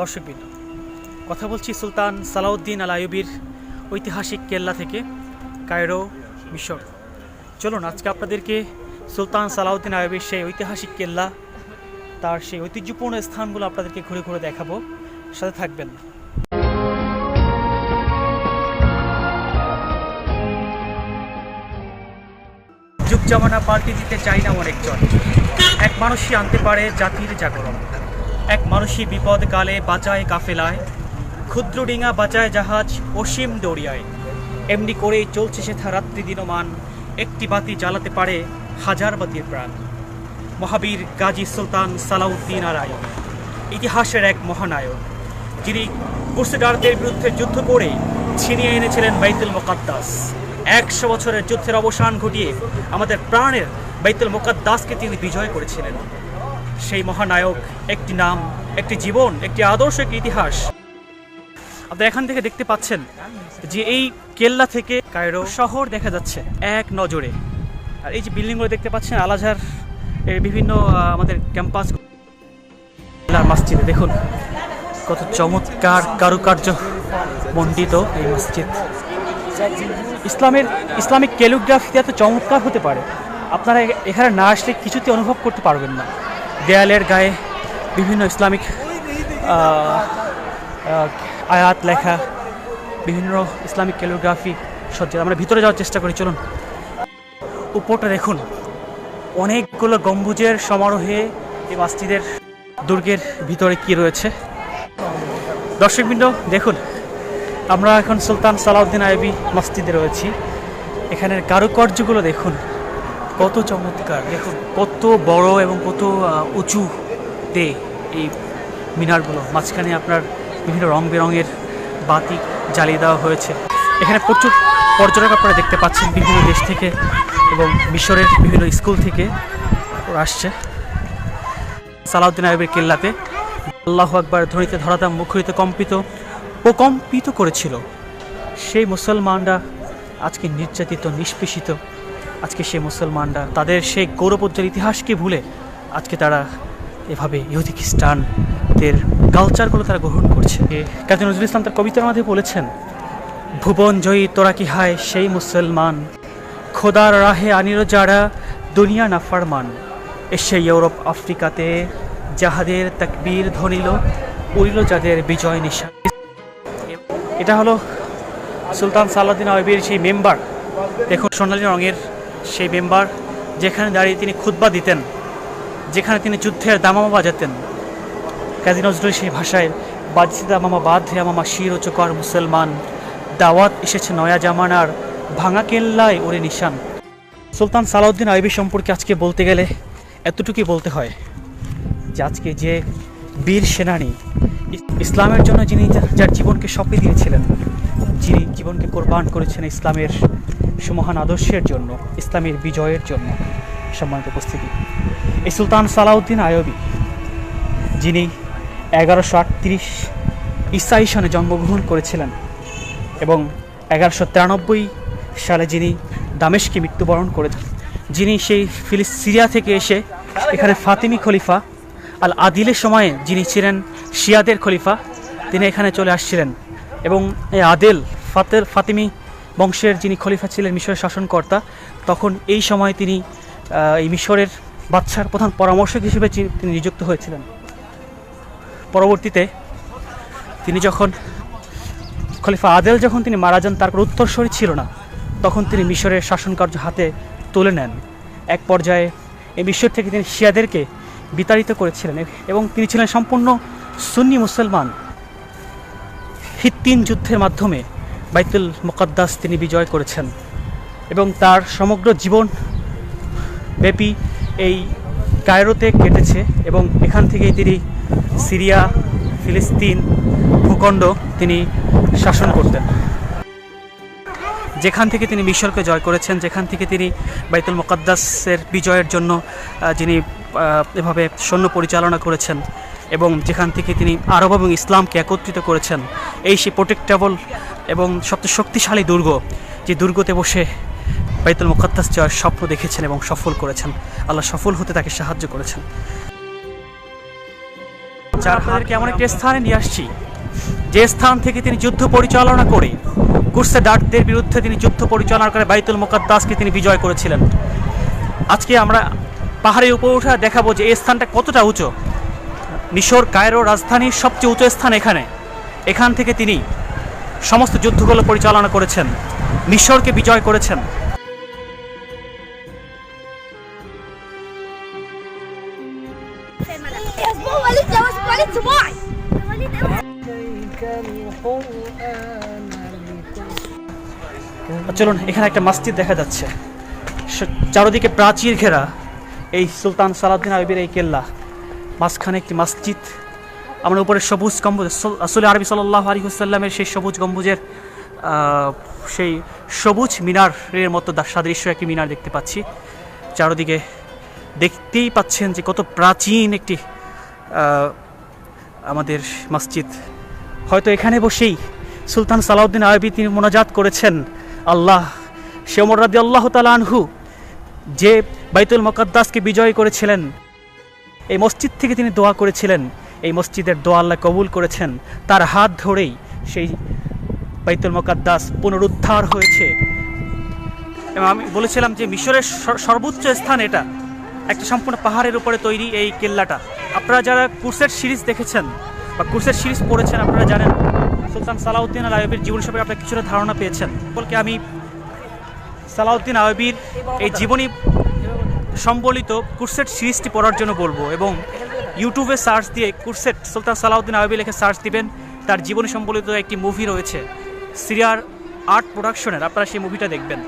দর্শকবৃন্দ কথা বলছি সুলতান সালাউদ্দিন আল আইয়ুবির ঐতিহাসিক কেল্লা থেকে, কায়রো, মিশর। চলুন, আজকে আপনাদেরকে সুলতান সালাউদ্দিন আইয়ুবের সেই ঐতিহাসিক কেল্লা, তার সেই ঐতিহ্যপূর্ণ স্থানগুলো আপনাদেরকে ঘুরে ঘুরে দেখাবো। সাথে থাকবেন। যুগ জামানা পাল্টে দিতে চাই না অনেকজন। এক মানুষই আনতে পারে জাতির জাগরণ। এক মানুষই বিপদ কালে বাঁচায় কাফেলায় ক্ষুদ্র ডিঙা বাঁচায় জাহাজ অসীম দরিয়ায় এমনি করেই চলছে সেথা রাত্রি দিনমান, একটি বাতি জ্বালাতে পারে হাজার বাতির প্রাণ। মহাবীর গাজী সুলতান সালাউদ্দিন আরাই, ইতিহাসের এক মহানায়ক, যিনি কুর্সিডারদের বিরুদ্ধে যুদ্ধ করে ছিনিয়ে এনেছিলেন বাইতুল মোকাদ্দাস। একশো বছরের যুদ্ধের অবসান ঘটিয়ে আমাদের প্রাণের বাইতুল মোকাদ্দাসকে তিনি বিজয় করেছিলেন। সেই মহানায়ক, একটি নাম, একটি জীবন, একটি আদর্শ, একটি ইতিহাস। আপনারা এখান থেকে দেখতে পাচ্ছেন যে এই কেল্লা থেকে কায়রো শহর দেখা যাচ্ছে এক নজরে। আর এই যে বিল্ডিংগুলো দেখতে পাচ্ছেন আলাঝার এর বিভিন্ন আমাদের ক্যাম্পাস। মসজিদে, দেখুন। কত চমৎকার কারুকার্য মণ্ডিত এই মসজিদ। ইসলামের, ইসলামিক ক্যালিগ্রাফিতে এত চমৎকার হতে পারে। আপনারা এখানে না আসলে কিছুতে অনুভব করতে পারবেন না। দেয়ালের গায়ে বিভিন্ন ইসলামিক আয়াত, লেখা, বিভিন্ন ইসলামিক ক্যালিগ্রাফি সজ্জা আমরা ভিতরে যাওয়ার চেষ্টা করি, চলুন। উপরটা দেখুন। অনেকগুলো গম্বুজের সমারোহে এই মসজিদের দুর্গের ভিতরে কি রয়েছে? দর্শকবৃন্দ, দেখুন, আমরা এখন সুলতান সালাউদ্দিন আইবি মসজিদে রয়েছি। এখানের কারুকার্যগুলো দেখুন। কত চমৎকার দেখুন কত বড় এবং কত আহ, উঁচুতে এই মিনারগুলো। মাঝখানে আপনার বিভিন্ন রং বেরঙের বাতি জ্বালিয়ে দেওয়া হয়েছে। এখানে প্রচুর পর্যটক আপনারা দেখতে পাচ্ছেন বিভিন্ন দেশ থেকে এবং মিশরের বিভিন্ন স্কুল থেকে ওরা আসছে। সালাউদ্দিন আইবের কেল্লাতে আল্লাহ আকবার ধ্বনিতে ধরাতাম মুখরিত কম্পিত প্রকম্পিত করেছিল। সেই মুসলমানরা আজকে নির্যাতিত নিষ্পেষিত আজকে সেই মুসলমানরা, তাদের সেই গৌরবোজ্জ্বল ইতিহাসকে ভুলে আজকে তারা এভাবে ইহুদি খ্রিস্টানদের কালচারগুলো তারা গ্রহণ করছে। কাজী নজরুল ইসলাম তার কবিতার মাঝে বলেছেন, ভুবন জয়ী তোরা কি হায় সেই মুসলমান? খোদার রাহে আনিল যারা দুনিয়া নাফারমান। এসে ইউরোপ, আফ্রিকাতে যাহাদের তাকবীর ধনিল, উড়িল যাদের বিজয় নিশা এটা হলো সুলতান সালাউদ্দিন আইবির সেই মেম্বার, দেখুন সোনালী রঙের সেই মেম্বার যেখানে দাঁড়িয়ে তিনি খুতবা দিতেন, যেখানে তিনি যুদ্ধের দামামা বাজাতেন। কাজী নজরুল সেই ভাষায় বাজছে দামামা বাঁধে মামা শির চকর মুসলমান, দাওয়াত এসেছে নয়া জামানার ভাঙা কেল্লায় ওরে নিশান। সুলতান সালাউদ্দিন আইবি সম্পর্কে আজকে বলতে গেলে এতটুকুই বলতে হয় যে আজকে যে বীর সেনানী ইসলামের জন্য যিনি যার জীবনকে সঁপে দিয়েছিলেন, যিনি জীবনকে কোরবান করেছেন ইসলামের সুমহান আদর্শের জন্য, ইসলামের বিজয়ের জন্য সম্মানিত উপস্থিতি। এই সুলতান সালাউদ্দিন আয়বি যিনি এগারোশো আটত্রিশ ইসাই সনে জন্মগ্রহণ করেছিলেন এবং এগারোশো তিরানব্বই সালে যিনি দামেশকে মৃত্যুবরণ করেছেন, যিনি সেই ফিলিস, সিরিয়া থেকে এসে এখানে ফাতিমি খলিফা আল আদিলের সময়ে যিনি ছিলেন শিয়াদের খলিফা, তিনি এখানে চলে আসছিলেন এবং এই আদেল, ফাতের, ফাতিমি বংশের যিনি খলিফা ছিলেন মিশরের শাসনকর্তা, তখন এই সময় তিনি এই মিশরের বাচ্চার প্রধান পরামর্শক হিসেবে তিনি নিযুক্ত হয়েছিলেন। পরবর্তীতে তিনি যখন খলিফা আদেল যখন তিনি মারা যান, তার উত্তরস্বরী ছিল না, তখন তিনি মিশরের শাসনকার্য হাতে তুলে নেন। এক পর্যায়ে এই মিশর থেকে তিনি শিয়াদেরকে বিতাড়িত করেছিলেন এবং তিনি ছিলেন সম্পূর্ণ সুন্নি মুসলমান। হিত্তিন যুদ্ধের মাধ্যমে বাইতুল মোকাদ্দাস তিনি বিজয় করেছেন। এবং তার সমগ্র জীবন ব্যাপী এই কায়রোতে কেটেছে এবং এখান থেকেই তিনি সিরিয়া, ফিলিস্তিন, ভূখণ্ড তিনি শাসন করতেন। যেখান থেকে তিনি মিশরকে জয় করেছেন, যেখান থেকে তিনি বাইতুল মোকাদ্দাসের বিজয়ের জন্য যিনি এভাবে সৈন্য পরিচালনা করেছেন এবং যেখান থেকে তিনি আরব এবং ইসলামকে একত্রিত করেছেন, এই সেই প্রোটেক্টেবল এবং সবচেয়ে শক্তিশালী দুর্গ, যে দুর্গতে বসে বাইতুল মুকাদ্দাস জয়ের স্বপ্ন দেখেছেন এবং সফল করেছেন। আল্লাহ সফল হতে তাকে সাহায্য করেছেন। যার এমন একটি স্থানে নিয়ে আসছি, যে স্থান থেকে তিনি যুদ্ধ পরিচালনা করে, কুর্সে ডাকদের বিরুদ্ধে তিনি যুদ্ধ পরিচালনা করে বাইতুল মোকাদ্দাসকে তিনি বিজয় করেছিলেন। আজকে আমরা পাহাড়ে উপরে উঠা দেখাবো যে এই স্থানটা কতটা উঁচু। মিশর, কায়রো রাজধানীর সবচেয়ে উঁচু স্থান এখানে। এখান থেকে তিনি সমস্ত যুদ্ধগুলো পরিচালনা করেছেন, মিশরকে বিজয় করেছেন। চলুন, এখানে একটা মসজিদ দেখা যাচ্ছে। চারদিকে প্রাচীর ঘেরা এই সুলতান সালাউদ্দিন আবির এই কেল্লা। মাঝখানে একটি মসজিদ। আমরা উপরে সবুজ গম্বুজ আসলে আরবি সাল্লাহ আলী হুসাল্লামের সেই সবুজ গম্বুজের সেই সবুজ মিনারের মতো সাদৃশ্য একটি মিনার দেখতে পাচ্ছি। চারদিকে দেখতেই পাচ্ছেন যে কত প্রাচীন একটি আমাদের মসজিদ। হয়তো এখানে বসেই সুলতান সালাউদ্দিন আরবি তিনি মোনাজাত করেছেন। আল্লাহ শেমর রাদি আল্লাহ তালানহু যে বাইতুল মকদ্দাসকে বিজয় করেছিলেন। এই মসজিদ থেকে তিনি দোয়া করেছিলেন। এই মসজিদের দোয়া আল্লাহ কবুল করেছেন। তার হাত ধরেই সেই বাইতুল মকদ্দাস পুনরুদ্ধার হয়েছে। এবং আমি বলেছিলাম যে মিশরের সর্বোচ্চ স্থান এটা। একটা সম্পূর্ণ পাহাড়ের উপরে তৈরি এই কেল্লাটা। আপনারা যারা কুরসের সিরিজ দেখেছেন বা কুরসের সিরিজ পড়েছেন আপনারা জানেন, সুলতান সালাউদ্দিন আল আয়বের জীবন সম্পর্কে আপনারা কিছুটা ধারণা পেয়েছেন। বলকে আমি সালাউদ্দিন আয়বির এই জীবনী সম্বলিত কুরসেট সিরিজটি পড়ার জন্য বলব এবং ইউটিউবে সার্চ দিয়ে কুরসেট সুলতান সালাউদ্দিন আবি লেখে সার্চ দিবেন, তার জীবনী সম্বলিত একটি মুভি রয়েছে। সিরিয়ার আর্ট প্রোডাকশনের, আপনারা সেই মুভিটা দেখবেন।